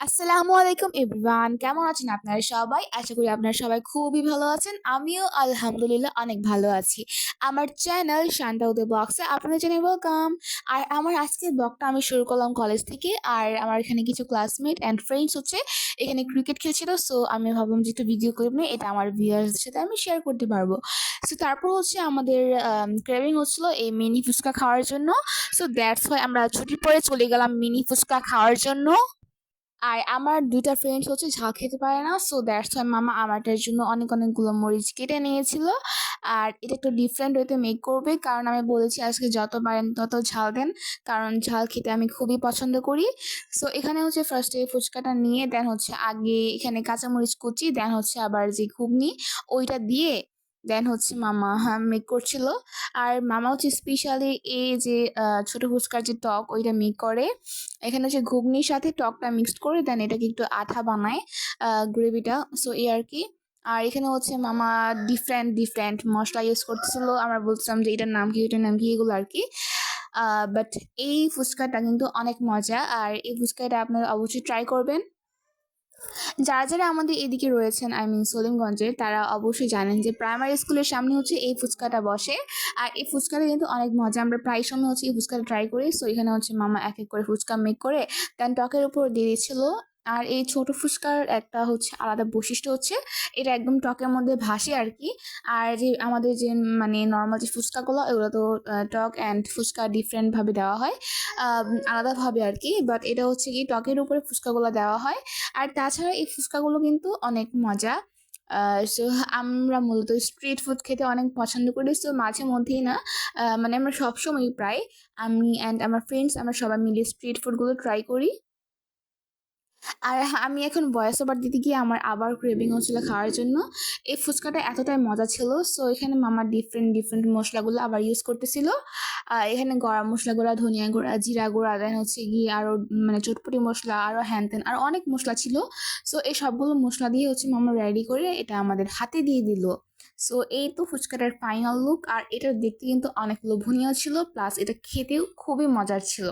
আসসালামু আলাইকুম এভরিওয়ান, কেমন আছেন আপনারা সবাই? আশা করি আপনারা সবাই খুবই ভালো আছেন। আমিও আলহামদুলিল্লাহ অনেক ভালো আছি। আমার চ্যানেল শান্তা উদয় ব্লগসে আপনাদের জানাই ওয়েলকাম আর আমার আজকের ব্লগটা আমি শুরু করলাম কলেজ থেকে। আর আমার এখানে কিছু ক্লাসমেট অ্যান্ড ফ্রেন্ডস হচ্ছে। এখানে ক্রিকেট খেলছিল সো আমি ভাবলাম যে একটু ভিডিও নিয়ে এটা আমার ভিউয়ার্সদের সাথে আমি শেয়ার করতে পারব। সো তারপর হচ্ছে আমাদের ক্রেভিং হচ্ছিল এই মিনি ফুচকা খাওয়ার জন্য। সো দ্যাটস হয় আমরা ছুটির পরে চলে গেলাম মিনি ফুচকা খাওয়ার জন্য। আর আমার দুইটা ফ্রেন্ডস হচ্ছে ঝাল খেতে পারে না সো দ্যাটস ওয়াই মামা আমারটার জন্য অনেক অনেকগুলো মরিচ কেটে নিয়েছিল। আর এটা একটু ডিফারেন্ট ওয়েতে মেক করবে, কারণ আমি বলেছি আজকে যত পারেন তত ঝাল দেন, কারণ ঝাল খেতে আমি খুবই পছন্দ করি। সো এখানে হচ্ছে ফার্স্টে ফুচকাটা নিয়ে দেন হচ্ছে আগে এখানে কাঁচামরিচ কুচি দেন হচ্ছে আবার যে ঘুগনি, ওইটা দিয়ে দেন হচ্ছে মামা হ্যাঁ মেক করছিল। আর মামা হচ্ছে স্পেশালি এই যে ছোট ফুচকার যে টক, ওইটা মেক করে। এখানে হচ্ছে ঘুগনির সাথে টকটা মিক্সড করে দেন এটাকে একটু আঠা বানায় গ্রেভিটা সো এই আর কি। আর এখানে হচ্ছে মামা ডিফারেন্ট ডিফারেন্ট মশলা ইউজ করতেছিল। আমরা বলছিলাম যে এটার নাম কি এটার নাম কি, এগুলো আর কি। বাট এই ফুচকাটা কিন্তু অনেক মজা। আর এই ফুচকাটা আপনারা অবশ্যই ট্রাই করবেন। যারা যারা আমাদের এদিকে রয়েছেন আই মিন সলিমগঞ্জে, তারা অবশ্যই জানেন যে প্রাইমারি স্কুলের সামনে হচ্ছে এই ফুচকাটা বসে। আর এই ফুচকাটা কিন্তু অনেক মজা, আমরা প্রায় সময় হচ্ছে এই ফুচকাটা ট্রাই করি। সো এখানে হচ্ছে মামা এক এক করে ফুচকা মেক করে দেন টকের উপর দিয়ে দিয়েছিল আর এই ছোট ফুচকার একটা হচ্ছে আলাদা বৈশিষ্ট্য হচ্ছে, এটা একদম টকের মধ্যে ভাসে আর কি আর যে আমাদের যে মানে নর্মাল যে ফুচকাগুলো, এগুলো তো টক অ্যান্ড ফুচকা ডিফারেন্টভাবে দেওয়া হয় আলাদাভাবে আর কি বাট এটা হচ্ছে কি টকের উপরে ফুচকাগুলো দেওয়া হয়। আর তাছাড়া এই ফুচকাগুলো কিন্তু অনেক মজা। সো আমরা মূলত স্ট্রিট ফুড খেতে অনেক পছন্দ করি সো মাঝে মধ্যেই না মানে আমরা সবসময় প্রায় আমি অ্যান্ড আমার ফ্রেন্ডস আমরা সবাই মিলে স্ট্রিট ফুডগুলো ট্রাই করি। আর আমি এখন ভয়েস ওভার দিতে গিয়ে আমার আবার ক্রেভিং হচ্ছিল খাওয়ার জন্য। এই ফুচকাটা এতটাই মজা ছিল সো এখানে মামা ডিফারেন্ট ডিফারেন্ট মশলাগুলো আবার ইউজ করতেছিল। আর এখানে গরম মশলা ধনিয়া গুঁড়া, জিরা গুঁড়া দেন হচ্ছে গিয়ে আরও মানে চটপটি মশলা আরও হ্যান ত্যান আরও অনেক মশলা ছিল। সো এই সবগুলো মশলা দিয়ে হচ্ছে মামা রেডি করে এটা আমাদের হাতে দিয়ে দিল। সো এই তো ফুচকাটার ফাইনাল লুক আর এটা দেখতে কিন্তু অনেক লোভনীয় ছিল প্লাস এটা খেতেও খুবই মজার ছিল।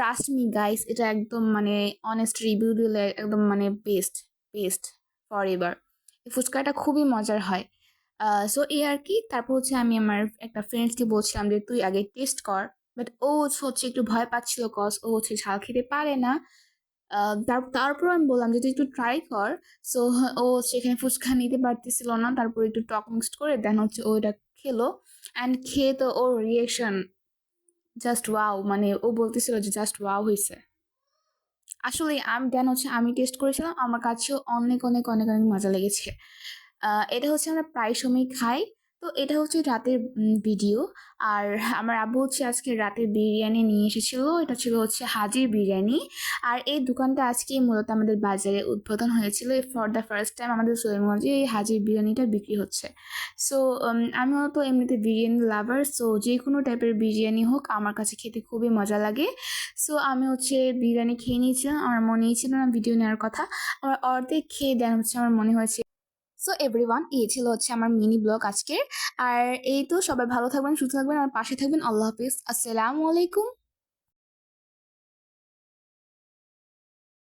ট্রাস্ট মি গাইস এটা একদম মানে অনেস্ট রিভিউ দিলে একদম মানে বেস্ট বেস্ট ফর এভার ফুচকাটা খুবই মজার হয়। সো এই আর কি। তারপর হচ্ছে আমি আমার একটা ফ্রেন্ডসকে বলছিলাম যে, তুই আগে টেস্ট কর। বাট ও হচ্ছে একটু ভয় পাচ্ছিল কজ ও হচ্ছে ঝাল খেতে পারে না। তার, তারপর আমি বললাম যে, তুই একটু ট্রাই কর। সো ও সেখানে ফুচকা নিতে পারতেছিল না। তারপর একটু টক মিক্সড করে দেন হচ্ছে ও এটা খেলো। অ্যান্ড খেয়ে তো ওর রিয়েকশন জাস্ট ওয়াও মানে ও বলতেছিল যে জাস্ট ওয়াও হয়েছে আসলে আমি, দেন হচ্ছে আমি টেস্ট করেছিলাম, আমার কাছেও অনেক অনেক অনেক অনেক মজা লেগেছে। এটা হচ্ছে আমরা প্রায় সময় খাই। তো এটা হচ্ছে রাতের ভিডিও আর আমার আব্বু হচ্ছে আজকে রাতের বিরিয়ানি নিয়ে এসেছিল। এটা ছিল হচ্ছে হাজির বিরিয়ানি। আর এই দোকানটা আজকে মূলত আমাদের বাজারে উদ্বোধন হয়েছিল। ফর দ্য ফার্স্ট টাইম আমাদের সৈমগঞ্জে এই হাজির বিরিয়ানিটা বিক্রি হচ্ছে। সো আমিও তো এমনিতে বিরিয়ানি লাভার সো যে কোনো টাইপের বিরিয়ানি হোক আমার কাছে খেতে খুবই মজা লাগে। সো আমি হচ্ছে বিরিয়ানি খেয়ে নিয়েছিলাম। আমার মনেই ছিল না ভিডিও নেওয়ার কথা। আমার অর্ধেক খেয়ে দেন হচ্ছে, আমার মনে হয়েছে সো এভরিওয়ান এই ছিল হচ্ছে আমার মিনি ব্লগ আজকের। আর এই তো সবাই ভালো থাকবেন, সুস্থ থাকবেন, আর পাশে থাকবেন। আল্লাহ হাফিজ। আসসালামু আলাইকুম।